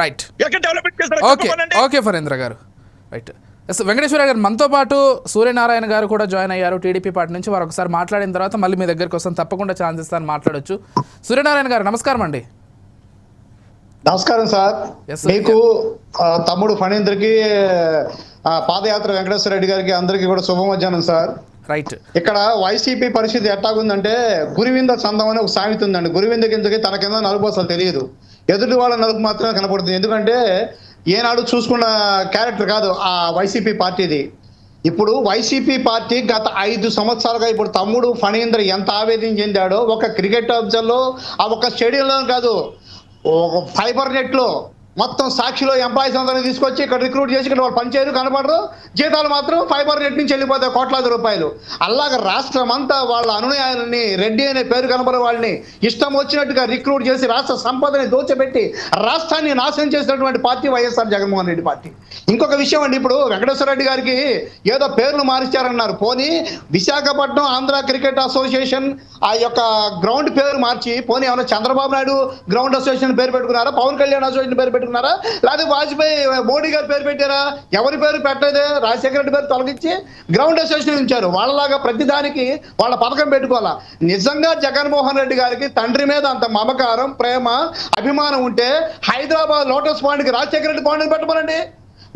Right okay. Okay ఫరేంద్ర గారు. Right yes Venkateswara గారు మనతో పాటు సూర్యనారాయణ గారు కూడా జాయిన్ అయ్యారు టీడీపీ పార్టీ నుంచి. వారు ఒకసారి మాట్లాడిన తర్వాత మళ్ళీ మీ దగ్గరికి వస్తాను. తప్పకుండా ఛాన్స్ ఇస్తాను మాట్లాడొచ్చు. సూర్యనారాయణ గారు నమస్కారం అండి. నమస్కారం సార్. మీకు తమ్ముడు ఫణీంద్రకి పాదయాత్ర వెంకటేశ్వర రెడ్డి గారికి అందరికీ కూడా శుభ మధ్యాహ్నం సార్. రైట్ ఇక్కడ వైసీపీ పరిస్థితి ఎట్టాగుందంటే గురివింద సందం అని ఒక సామెత ఉందండి. గురివింద కిందకి తన కింద నలుపు అసలు తెలియదు. ఎదుటి వాళ్ళ నలుపు మాత్రమే కనపడుతుంది. ఎందుకంటే ఏనాడు చూసుకున్న క్యారెక్టర్ కాదు ఆ వైసీపీ పార్టీది. ఇప్పుడు వైసీపీ పార్టీ గత ఐదు సంవత్సరాలుగా ఇప్పుడు తమ్ముడు ఫణీంద్ర ఎంత ఆవేదన చెందాడో ఒక క్రికెట్లో ఆ ఒక స్టేడియంలో కాదు ఒక ఫైబర్ నెట్లో మొత్తం సాక్షిలో ఎంప్లాయీస్ అందరినీ తీసుకొచ్చి ఇక్కడ రిక్రూట్ చేసి ఇక్కడ వాళ్ళు పనిచేయరు కనపడరు. జీతాలు మాత్రం ఫైబర్ నెట్ నుంచి వెళ్ళిపోతాయి కోట్లాది రూపాయలు. అలాగ రాష్ట్రం అంతా వాళ్ళ అనుయాయులని రెడ్డి అనే పేరు కనపడే వాళ్ళని ఇష్టం వచ్చినట్టుగా రిక్రూట్ చేసి రాష్ట్ర సంపదని దోచబెట్టి రాష్ట్రాన్ని నాశనం చేసినటువంటి పార్టీ వైఎస్ఆర్ జగన్మోహన్ రెడ్డి పార్టీ. ఇంకొక విషయం అండి ఇప్పుడు వెంకటేశ్వర రెడ్డి గారికి ఏదో పేర్లు మార్చారన్నారు పోనీ విశాఖపట్నం ఆంధ్ర క్రికెట్ అసోసియేషన్ ఆ యొక్క గ్రౌండ్ పేరు మార్చి పోనీ ఏమైనా చంద్రబాబు నాయుడు గ్రౌండ్ అసోసియేషన్ పేరు పెట్టుకున్నారా? పవన్ కళ్యాణ్ అసోసియేషన్ పేరు పెట్టుకున్నారా? లేకపోతే వాజ్పేయి మోడీ గారు పేరు పెట్టారా? ఎవరి పేరు పెట్టలేదే? రాజశేఖర రెడ్డి పేరు తొలగించి గ్రౌండ్ అసోసియేషన్ ఉంచారు. వాళ్ళలాగా ప్రతిదానికి వాళ్ళ పథకం పెట్టుకోవాలా? నిజంగా జగన్మోహన్ రెడ్డి గారికి తండ్రి మీద అంత మమకారం ప్రేమ అభిమానం ఉంటే హైదరాబాద్ లోటస్ పాండ్కి రాజశేఖర రెడ్డి పాయింట్ పెట్టమనండి.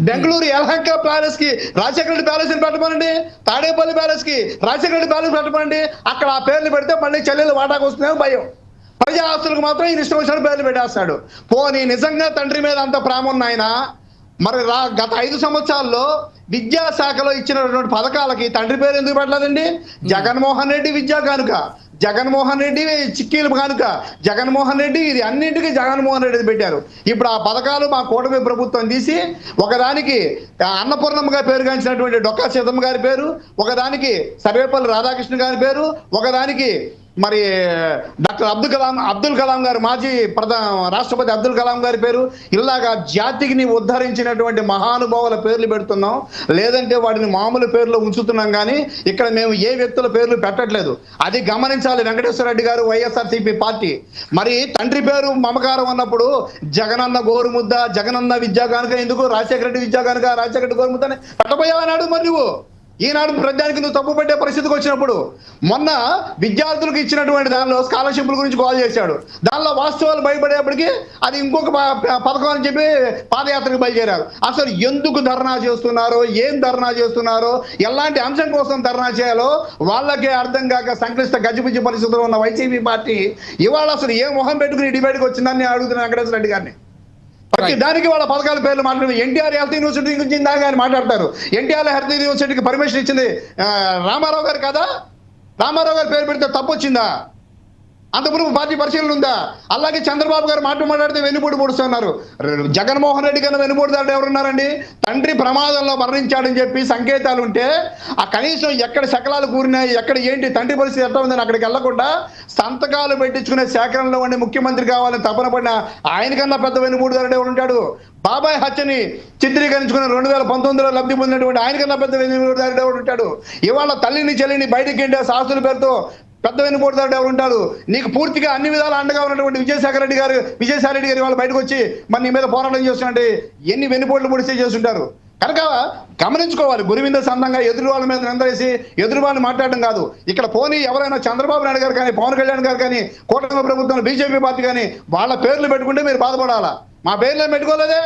బెంగళూరు యలహంక ప్యాలెస్కి రాజశేఖర రెడ్డి ప్యాలెస్ని పెట్టమనండి. తాడేపల్లి ప్యాలెస్కి రాజశేఖర రెడ్డి ప్యాలెస్ పెట్టమనండి. అక్కడ ఆ పేర్లు పెడితే మళ్ళీ చెల్లెలు వాటాకు వస్తున్నాయో భయం. ప్రజా ఆస్తులకు మాత్రం ఈయన ఇష్టం వచ్చిన పేర్లు పెట్టేస్తాడు. పోనీ నిజంగా తండ్రి మీద అంత ప్రేమ ఉన్న ఆయన మరి రా గత ఐదు సంవత్సరాల్లో విద్యాశాఖలో ఇచ్చినటువంటి పథకాలకి తండ్రి పేరు ఎందుకు పెట్టలేదండి? జగన్మోహన్ రెడ్డి విద్యా కానుక జగన్మోహన్ రెడ్డి చిక్కీలు కానుక జగన్మోహన్ రెడ్డి ఇది అన్నింటికి జగన్మోహన్ రెడ్డి పెట్టారు. ఇప్పుడు ఆ పథకాలు మా కూటమి ప్రభుత్వం తీసి ఒకదానికి అన్నపూర్ణమ్మ గారి పేరు గాంచినటువంటి డొక్కా సీతమ్మ గారి పేరు ఒకదానికి సర్వేపల్లి రాధాకృష్ణ గారి పేరు ఒకదానికి మరి డాక్టర్ అబ్దుల్ కలాం అబ్దుల్ కలాం గారు మాజీ ప్రధాన రాష్ట్రపతి అబ్దుల్ కలాం గారి పేరు. ఇలాగా జాతిని ఉద్ధరించినటువంటి మహానుభావుల పేర్లు పెడుతున్నాం. లేదంటే వాటిని మామూలు పేర్లు ఉంచుతున్నాం కానీ ఇక్కడ మేము ఏ వ్యక్తుల పేర్లు పెట్టట్లేదు. అది గమనించాలి వెంకటేశ్వర రెడ్డి గారు వైఎస్ఆర్సీపీ పార్టీ. మరి తండ్రి పేరు మమకారం అన్నప్పుడు జగనన్న గోరుముద్ద జగనన్న విద్యా కనుక ఎందుకు రాజశేఖర రెడ్డి విద్యా కనుక రాజశేఖర రెడ్డి గోరుముద్ద అని పెట్టబోయావన్నాడు మరి నువ్వు? ఈనాడు ప్రజానికి నువ్వు తప్పు పెట్టే పరిస్థితికి వచ్చినప్పుడు మొన్న విద్యార్థులకు ఇచ్చినటువంటి దానిలో స్కాలర్షిప్ల గురించి కాల్ చేశాడు. దానిలో వాస్తవాలు భయపడేప్పటికీ అది ఇంకొక ప- పథకం అని చెప్పి పాదయాత్రకు బయలుదేరారు. అసలు ఎందుకు ధర్నా చేస్తున్నారో ఏం ధర్నా చేస్తున్నారో ఎలాంటి అంశం కోసం ధర్నా చేయాలో వాళ్ళకే అర్థం కాక సంక్లిష్ట గజిబిజి పరిస్థితుల్లో ఉన్న వైసీపీ పార్టీ ఇవాళ అసలు ఏ మొహం పెట్టుకుని డిబేట్కి వచ్చిందని అడుగుతున్నా వెంకటేశ్వర రెడ్డి గారిని. ప్రతి దానికి వాళ్ళ పథకాల పేర్లు మాట్లాడు ఎన్టీఆర్ హెల్త్ యూనివర్సిటీ గురించి ఇందాక ఆయన మాట్లాడతారు. ఎన్టీఆర్ హెల్త్ యూనివర్సిటీకి పర్మిషన్ ఇచ్చింది రామారావు గారు కదా? రామారావు గారు పేరు పెడితే తప్పు వచ్చిందా? అంతపురం పార్టీ పరిశీలన ఉందా అలాగే చంద్రబాబు గారు మాట మాట్లాడితే వెన్నుపోటు పొడుస్తున్నారు. జగన్మోహన్ రెడ్డి కన్నా వెన్నుపోటుదారుడు ఎవరున్నారండి? తండ్రి ప్రమాదంలో మరణించాడని చెప్పి సంకేతాలు ఉంటే ఆ కనీసం ఎక్కడ శకలాలు కూరినాయి ఎక్కడ ఏంటి తండ్రి పరిస్థితి ఎట్లా ఉందని అక్కడికి వెళ్ళకుండా సంతకాలు పెట్టించుకునే సేకరణలో ఉండి ముఖ్యమంత్రి కావాలని తపన పడిన ఆయనకన్నా పెద్ద వెన్నుపోటుదారుడు ఎవరుంటాడు బాబాయ్ హత్యని చిత్రీకరించుకున్న రెండు వేల పంతొమ్మిదిలో లబ్ధి పొందినటువంటి ఆయన కన్నా పెద్ద వెన్నుపోటుదారుడు ఎవరుంటాడు ఇవాళ తల్లిని చెల్లిని బయటికి ఎండే శాస్తుల పేరుతో పెద్ద వెనుపోటుదారుడు ఎవరు ఉంటారు నీకు పూర్తిగా అన్ని విధాలు అండగా ఉన్నటువంటి విజయసాగర్ రెడ్డి గారు విజయసాయి రెడ్డి గారు వాళ్ళు బయటకు వచ్చి మన నీ మీద పోరాటం చేస్తున్నట్టు ఎన్ని వెనుపోట్లు పొడిస్తే చేస్తుంటారు? కనుక గమనించుకోవాలి గురివింద సందంగా ఎదురు వాళ్ళ మీద నిందలేసి ఎదురు వాళ్ళని మాట్లాడడం కాదు. ఇక్కడ పోనీ ఎవరైనా చంద్రబాబు నాయుడు గారు కానీ పవన్ కళ్యాణ్ గారు కానీ కూటమి ప్రభుత్వం బీజేపీ పార్టీ కానీ వాళ్ళ పేర్లు పెట్టుకుంటే మీరు బాధపడాలా? మా పేర్లు పెట్టుకోలేదే?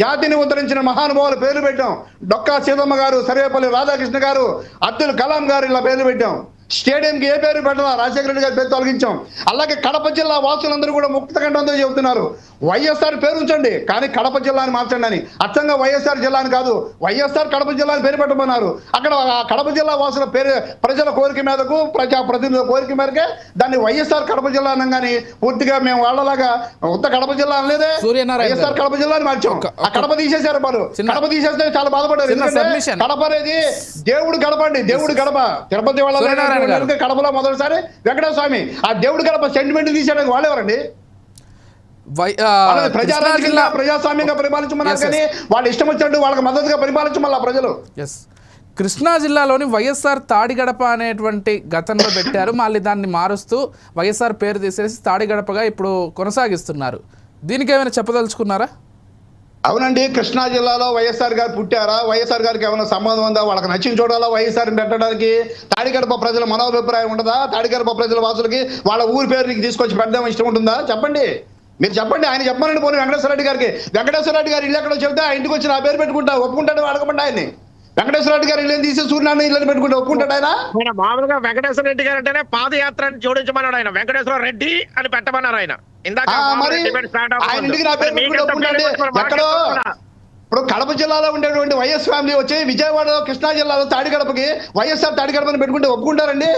జాతిని ఉద్ధరించిన మహానుభావుల పేర్లు పెట్టాం. డొక్కా సీతమ్మ గారు సర్వేపల్లి రాధాకృష్ణ గారు అబ్దుల్ కలాం గారు ఇలా పేర్లు పెట్టాం. స్టేడియంకి ఏ పేరు పెట్టాలా రాజశేఖర రెడ్డి గారి పేరు తొలగించాం. అలాగే కడప జిల్లా వాసులందరూ కూడా ముక్త కంఠంతో చెబుతున్నారు. వైఎస్ఆర్ పేరు ఉంచండి కానీ కడప జిల్లాని మార్చండి అని. అచ్చంగా వైఎస్ఆర్ జిల్లాని కాదు వైఎస్ఆర్ కడప జిల్లాని పేరు పెట్టమన్నారు. అక్కడ కడప జిల్లా వాసుల పేరు ప్రజల కోరిక మీదకు ప్రజా ప్రతినిధుల కోరిక మేరకే దాన్ని వైఎస్ఆర్ కడప జిల్లా అనగానే పూర్తిగా మేము వాళ్ళలాగా ఉత్త కడప జిల్లా అనలేదే. వైఎస్ఆర్ కడప జిల్లాని మార్చాం. ఆ కడప తీసేశారు వాళ్ళు కడప తీసేస్తే చాలా submission. కడప అనేది దేవుడు గడప అండి దేవుడు గడప తిరుపతి వాళ్ళ కడపలో మొదటిసారి వెంకటేశ్వర స్వామి ఆ దేవుడు గడప సెంటిమెంట్ తీసేయడానికి వాళ్ళెవరండి? ప్రజారాజ్యంగా ప్రజాస్వామ్యంగా పరిపాలించమన్నారు. కానీ వాళ్ళు ఇష్టం వచ్చినట్టు వాళ్ళకి మద్దతుగా పరిపాలించమల్లా ప్రజలు. ఎస్ కృష్ణా జిల్లాలోని వైఎస్ఆర్ తాడిగడప అనేటువంటి గతంలో పెట్టారు. మళ్ళీ దాన్ని మారుస్తూ వైఎస్ఆర్ పేరు తీసేసి తాడిగడపగా ఇప్పుడు కొనసాగిస్తున్నారు. దీనికి ఏమైనా చెప్పదలుచుకున్నారా? అవునండి కృష్ణా జిల్లాలో వైఎస్ఆర్ గారు పుట్టారా? వైఎస్ఆర్ గారికి ఏమైనా సంబంధం ఉందా? వాళ్ళకి నచ్చిన చూడాలా వైఎస్ఆర్ పెట్టడానికి తాడిగడప ప్రజల మనోభిప్రాయం ఉండదా తాడిగడప ప్రజల వాసులకి వాళ్ళ ఊరి పేరు తీసుకొచ్చి పెడదాం ఇష్టం ఉంటుందా? చెప్పండి. మీరు చెప్పండి ఆయన చెప్పమనండి పోనీ వెంకటేశ్వర రెడ్డి గారికి. వెంకటేశ్వర రెడ్డి గారు ఇల్లు ఎక్కడో చెప్తే ఆ ఇంటికి వచ్చి నా పేరు పెట్టుకుంటా ఒప్పుకుంటాడు అడగమండి ఆయన్ని. వెంకటేశ్వర రెడ్డి గారు ఇల్లు తీసి సూర్యనారాయణ ఇల్లు పెట్టుకుంటే ఒప్పుకుంటాడు ఆయన? ఆయన మామూలుగా వెంకటేశ్వర రెడ్డి గారు అంటేనే పాదయాత్ర అని జోడించమన్నాడు ఆయన. వెంకటేశ్వర రెడ్డి అని పెట్టమన్నారు ఆయన. ఇందాక మరి. ఆయన ఇంటికి నా పేరు? ఎక్కడో ఇప్పుడు కడప జిల్లాలో ఉండేటువంటి వైఎస్ ఫ్యామిలీ వచ్చి విజయవాడలో కృష్ణా జిల్లాలో తాడిగడపకి వైఎస్ఆర్ తాడిగడపని పెట్టుకుంటే ఒప్పుకుంటారండి?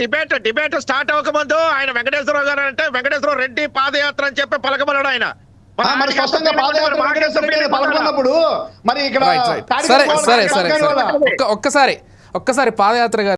డిబేట్ డిబేట్ స్టార్ట్ అవ్వకముందు ఆయన వెంకటేశ్వరరావు గారు అంటే వెంకటేశ్వర రెడ్డి పాదయాత్ర అని చెప్పి పలకమన్నాడు ఆయన. మరి స్పష్టంగా పాదయాత్ర పలకన్నప్పుడు మరి ఇక్కడ సరే సరే సరే ఒక్కసారి ఒక్కసారి పాదయాత్ర గారు